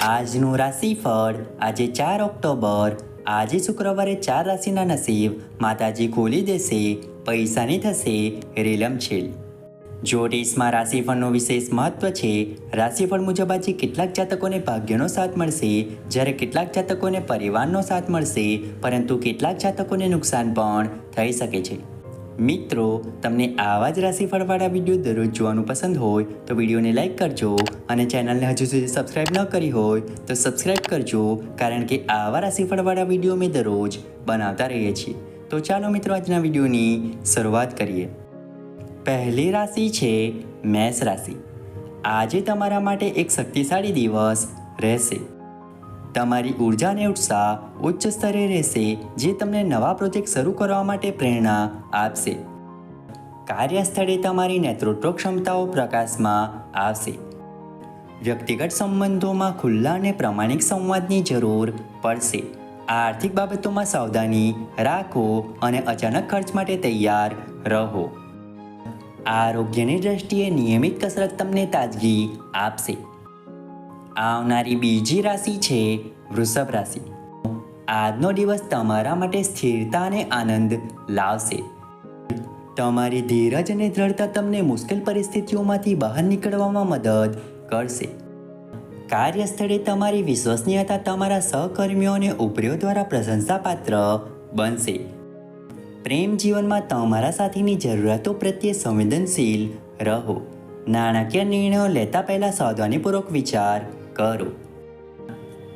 આજનું રાશિફળ આજે ચાર ઓક્ટોબર, આજે શુક્રવારે ચાર રાશિના નસીબ, માતાજી ખોલી દેશે, પૈસાની થશે રેલમછેલ જ્યોતિષમાં રાશિફળનું વિશેષ મહત્વ છે, રાશિફળ મુજબ આજે કેટલાક જાતકોને ભાગ્યનો સાથ મળશે, જ્યારે કેટલાક જાતકોને પરિવારનો સાથ મળશે, પરંતુ કેટલાક જાતકોને નુકસાન પણ થઈ શકે છે. મિત્રો, તમને આવા જ રાશિફળવાળા વીડિયો દરરોજ જોવાનું પસંદ હોય, તો વિડીયોને લાઈક કરજો અને ચેનલને હજુ સુધી સબસ્ક્રાઈબ ન કરી હોય, તો સબસ્ક્રાઈબ કરજો, કારણ કે આવા રાશિફળવાળા વીડિયો અમે દરરોજ બનાવતા રહીએ છીએ. તો ચાલો મિત્રો, આજના વિડીયોની શરૂઆત કરીએ. પહેલી રાશિ છે મેષ રાશિ. આજે તમારા માટે એક શક્તિશાળી દિવસ રહેશે. તમારી ઊર્જા અને ઉત્સાહ ઉચ્ચ સ્તરે રહેશે, જે તમને નવા પ્રોજેક્ટ શરૂ કરવા માટે પ્રેરણા આપશે. કાર્યસ્થળે તમારી નેતૃત્વ ક્ષમતાઓ પ્રકાશમાં આવશે. વ્યક્તિગત સંબંધોમાં ખુલ્લા અને પ્રમાણિક સંવાદની જરૂર પડશે. આર્થિક બાબતોમાં સાવધાની રાખો અને અચાનક ખર્ચ માટે તૈયાર રહો. આરોગ્યની દ્રષ્ટિએ નિયમિત કસરત તમને તાજગી આપશે. આવનારી બીજી રાશિ છે વૃષભ રાશિ. આજનો દિવસ તમારા માટે સ્થિરતા અને આનંદ લાવશે. તમારી ધીરજ અને દ્રઢતા તમને મુશ્કેલ પરિસ્થિતિઓમાંથી બહાર નીકળવામાં મદદ કરશે. કાર્યસ્થળે તમારી વિશ્વસનીયતા તમારા સહકર્મીઓ અને ઉપરીઓ દ્વારા પ્રશંસાપાત્ર બનશે. પ્રેમ જીવનમાં તમારા સાથીની જરૂરિયાતો પ્રત્યે સંવેદનશીલ રહો. નાણાકીય નિર્ણયો લેતા પહેલાં સાવધાનીપૂર્વક વિચાર કરો.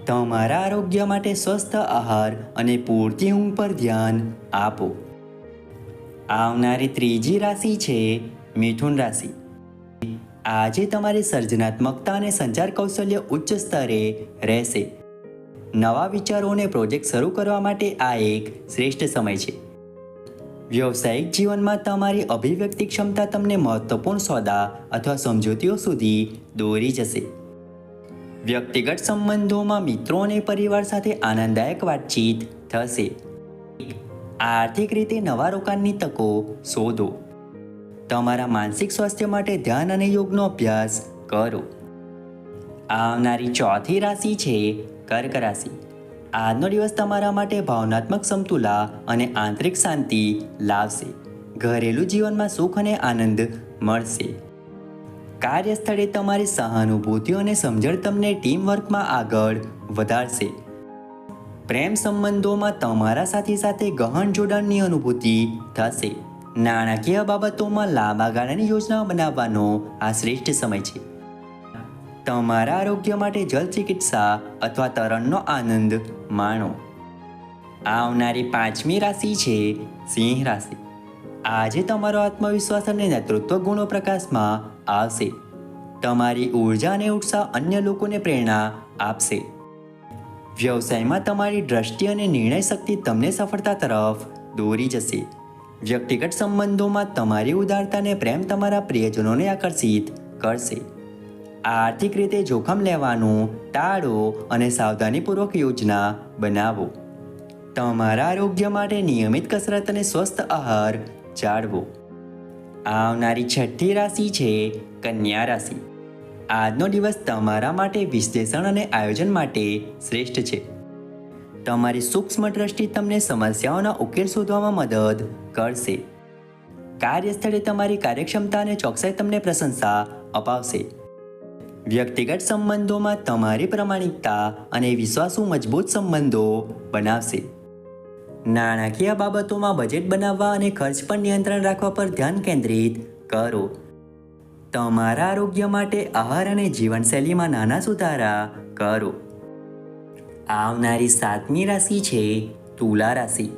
તમારા આરોગ્ય માટે સ્વસ્થ આહાર અને પૂરતી ઊંઘ પર ધ્યાન આપો. આવનારી ત્રીજી રાશિ છે મિથુન રાશિ. આજે તમારી સર્જનાત્મકતા અને સંચાર કૌશલ્ય ઉચ્ચ સ્તરે રહેશે. નવા વિચારો અને પ્રોજેક્ટ શરૂ કરવા માટે આ એક શ્રેષ્ઠ સમય છે. વ્યવસાયિક જીવનમાં તમારી અભિવ્યક્તિ ક્ષમતા તમને મહત્વપૂર્ણ સોદા અથવા સમજૂતીઓ સુધી દોરી જશે. વ્યક્તિગત સંબંધોમાં મિત્રો અને પરિવાર સાથે આનંદદાયક વાતચીત થશે. આર્થિક રીતે નવા રોકાણની તકો શોધો. તમારા માનસિક સ્વાસ્થ્ય માટે ધ્યાન અને યોગનો અભ્યાસ કરો. આવનારી ચોથી રાશિ છે કર્ક રાશિ. આજનો દિવસ તમારા માટે ભાવનાત્મક સમતુલા અને આંતરિક શાંતિ લાવશે. ઘરેલું જીવનમાં સુખ અને આનંદ મળશે. કાર્યસ્થળે તમારી સહાનુભૂતિઓ અને સમજણ તમને ટીમ વર્કમાં આગળ વધારશે. પ્રેમ સંબંધોમાં તમારા સાથી સાથે ગહન જોડાણની અનુભૂતિ થશે. નાણાકીય બાબતોમાં લાંબા ગાળાની યોજના બનાવવાનો આ શ્રેષ્ઠ સમય છે. તમારા આરોગ્ય માટે જલ ચિકિત્સા અથવા તરણનો આનંદ માણો. આવનારી પાંચમી રાશિ છે સિંહ રાશિ. આજે તમારો આત્મવિશ્વાસ અને નેતૃત્વ ગુણો પ્રકાશમાં આવશે. તમારી ઊર્જા અને ઉત્સાહ અન્ય લોકોને પ્રેરણા આપશે. વ્યવસાયમાં તમારી દ્રષ્ટિ અને નિર્ણય શક્તિ તમને સફળતા તરફ દોરી જશે. વ્યક્તિગત સંબંધોમાં તમારી ઉદારતા અને પ્રેમ તમારા પ્રિયજનોને આકર્ષિત કરશે. આર્થિક રીતે જોખમ લેવાનું ટાળો અને સાવધાનીપૂર્વક યોજના બનાવો. તમારા આરોગ્ય માટે નિયમિત કસરત અને સ્વસ્થ આહાર જાળવો. આવનારી છઠ્ઠી રાશિ છે કન્યા રાશિ. આજનો દિવસ તમારા માટે વિશ્લેષણ અને આયોજન માટે શ્રેષ્ઠ છે. તમારી સૂક્ષ્મ દ્રષ્ટિ તમને સમસ્યાઓના ઉકેલ શોધવામાં મદદ કરશે. કાર્યસ્થળે તમારી કાર્યક્ષમતા અને ચોકસાઈ તમને પ્રશંસા અપાવશે. વ્યક્તિગત સંબંધોમાં તમારી પ્રમાણિકતા અને વિશ્વાસુ મજબૂત સંબંધો બનાવશે. નાણાકીય બાબતોમાં બજેટ બનાવવા અને ખર્ચ પર નિયંત્રણ રાખવા પર ધ્યાન કેન્દ્રિત કરો. તમારા આરોગ્ય માટે આહાર અને જીવનશૈલીમાં નાના સુધારા કરો. આવનારી સાતમી રાશિ છે તુલા રાશિ.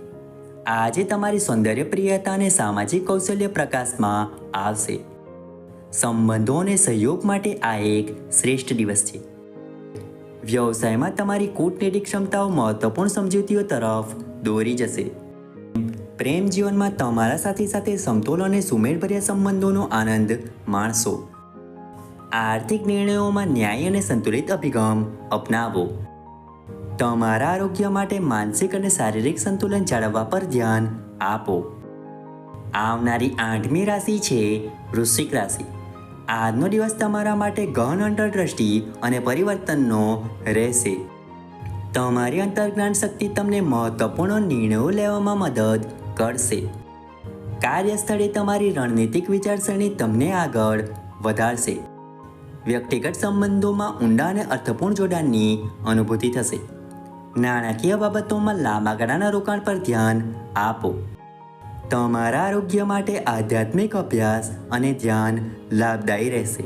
આજે તમારી સૌંદર્યપ્રિયતા અને સામાજિક કૌશલ્ય પ્રકાશમાં આવશે. સંબંધો અને સહયોગ માટે આ એક શ્રેષ્ઠ દિવસ છે. વ્યવસાયમાં તમારી કૂટનૈતિક ક્ષમતાઓ મહત્વપૂર્ણ સમજૂતીઓ તરફ દોરી જશે. પ્રેમ જીવનમાં તમારા સાથી સાથે સમતોલ અને સુમેળભર્યા સંબંધોનો આનંદ માણશો આર્થિક નિર્ણયોમાં ન્યાય અને સંતુલિત અભિગમ અપનાવો. તમારા આરોગ્ય માટે માનસિક અને શારીરિક સંતુલન જાળવવા પર ધ્યાન આપો. આવનારી આઠમી રાશિ છે વૃશ્ચિક રાશિ. આજનો દિવસ તમારા માટે ગહન અંતરદ્રષ્ટિ અને પરિવર્તનનો રહેશે. તમારી અંતર્જ્ઞાન શક્તિ તમને મહત્વપૂર્ણ નિર્ણયો લેવામાં મદદ કરશે. કાર્યસ્થળે તમારી રણનીતિક વિચારસરણી તમને આગળ વધારશે. વ્યક્તિગત સંબંધોમાં ઊંડા અને અર્થપૂર્ણ જોડાણની અનુભૂતિ થશે. નાણાકીય બાબતોમાં લાંબા ગાળાના રોકાણ પર ધ્યાન આપો. તમારા આરોગ્ય માટે આધ્યાત્મિક અભ્યાસ અને ધ્યાન લાભદાયી રહેશે.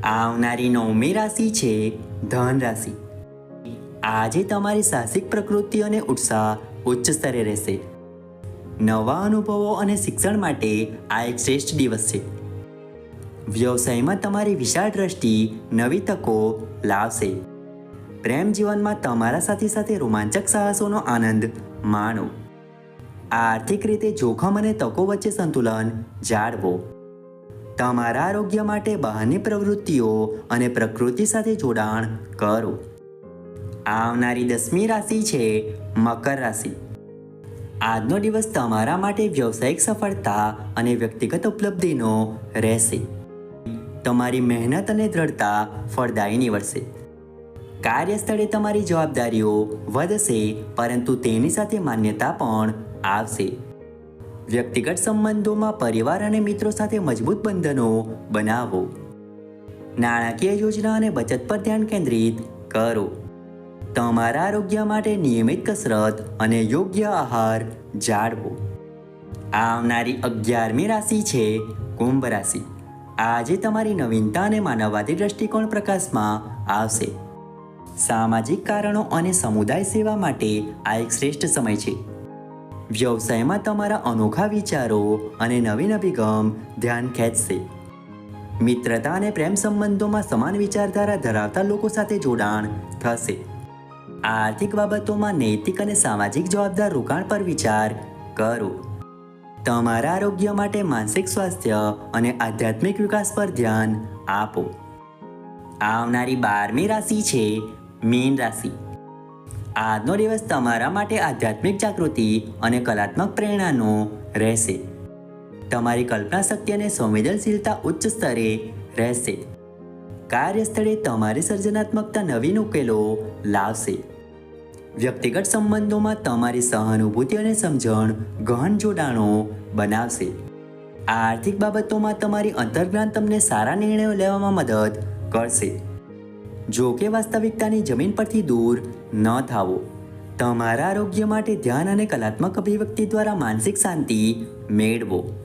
આવનારી નવમી રાશિ છે ધન રાશિ આજે તમારી સાહસિક પ્રકૃતિ અને ઉત્સાહ ઉચ્ચ સ્તરે રહેશે. નવા અનુભવો અને શિક્ષણ માટે આ એક શ્રેષ્ઠ દિવસ છે. વ્યવસાયમાં તમારી વિશાળ દ્રષ્ટિ, નવી તકો લાવશે. પ્રેમ જીવનમાં તમારા સાથે સાથે રોમાંચક સાહસોનો આનંદ માણો. આર્થિક રીતે જોખમ અને તકો વચ્ચે સંતુલન જાળવો. તમારા આરોગ્ય માટે બહારની પ્રવૃત્તિઓ અને પ્રકૃતિ સાથે જોડાણ કરો. આવનારી દસમી રાશિ છે મકર રાશિ. આજનો દિવસ તમારા માટે વ્યવસાયિક સફળતા અને વ્યક્તિગત ઉપલબ્ધિનો રહેશે. તમારી મહેનત અને દ્રઢતા ફળદાયી નીવડશે. કાર્યસ્થળે તમારી જવાબદારીઓ વધશે, પરંતુ તેની સાથે માન્યતા પણ આવશે. વ્યક્તિગત સંબંધોમાં પરિવાર અને મિત્રો સાથે મજબૂત બંધનો બનાવો. નાણાકીય યોજના અને બચત પર ધ્યાન કેન્દ્રિત કરો. તમારા આરોગ્ય માટે નિયમિત કસરત અને યોગ્ય આહાર જાળવો. આવનારી અગિયારમી રાશિ છે કુંભ રાશિ. આજે તમારી નવીનતા અને માનવવાદી દ્રષ્ટિકોણ પ્રકાશમાં આવશે. સામાજિક કારણો અને સમુદાય સેવા માટે આ એક શ્રેષ્ઠ સમય છે. વ્યવસાયમાં તમારા અનોખા વિચારો અને નવીન અભિગમ ધ્યાન ખેંચશે. મિત્રતા અને પ્રેમ સંબંધોમાં સમાન વિચારધારા ધરાવતા લોકો સાથે જોડાણ થશે. આર્થિક બાબતોમાં નૈતિક અને સામાજિક જવાબદાર રોકાણ પર વિચાર કરો. તમારા આરોગ્ય માટે માનસિક સ્વાસ્થ્ય અને આધ્યાત્મિક વિકાસ પર ધ્યાન આપો. આવનારી બારમી રાશિ છે મીન રાશિ. આજનો દિવસ તમારા માટે આધ્યાત્મિક જાગૃતિ અને કલાત્મક પ્રેરણાનો રહેશે. તમારી કલ્પના શક્તિ અને સંવેદનશીલતા ઉચ્ચ સ્તરે રહેશે. કાર્યસ્થળે તમારી સર્જનાત્મકતા નવીન ઉકેલો લાવશે. વ્યક્તિગત સંબંધોમાં તમારી સહાનુભૂતિ અને સમજણ ગહન જોડાણો બનાવશે. આર્થિક બાબતોમાં તમારી અંતર્જ્ઞાન તમને સારા નિર્ણયો લેવામાં મદદ કરશે. જો કે વાસ્તવિકતાની જમીન પરથી દૂર ન થાવો. તમારા આરોગ્ય માટે ધ્યાન અને કલાત્મક અભિવ્યક્તિ દ્વારા માનસિક શાંતિ મેળવો.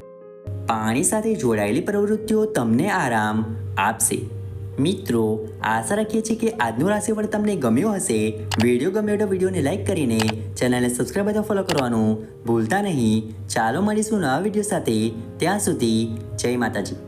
પાણી સાથે જોડાયેલી પ્રવૃત્તિઓ તમને આરામ આપશે. મિત્રો, આશા રાખીએ છીએ કે આજનું રાશિફળ તમને ગમ્યું હશે. વીડિયો ગમ્યો તો વિડીયોને લાઇક કરીને ચેનલને સબસ્ક્રાઈબ અથવા ફોલો કરવાનું ભૂલતા નહીં. ચાલો મળીશું નવા વીડિયો સાથે. ત્યાં સુધી જય માતાજી.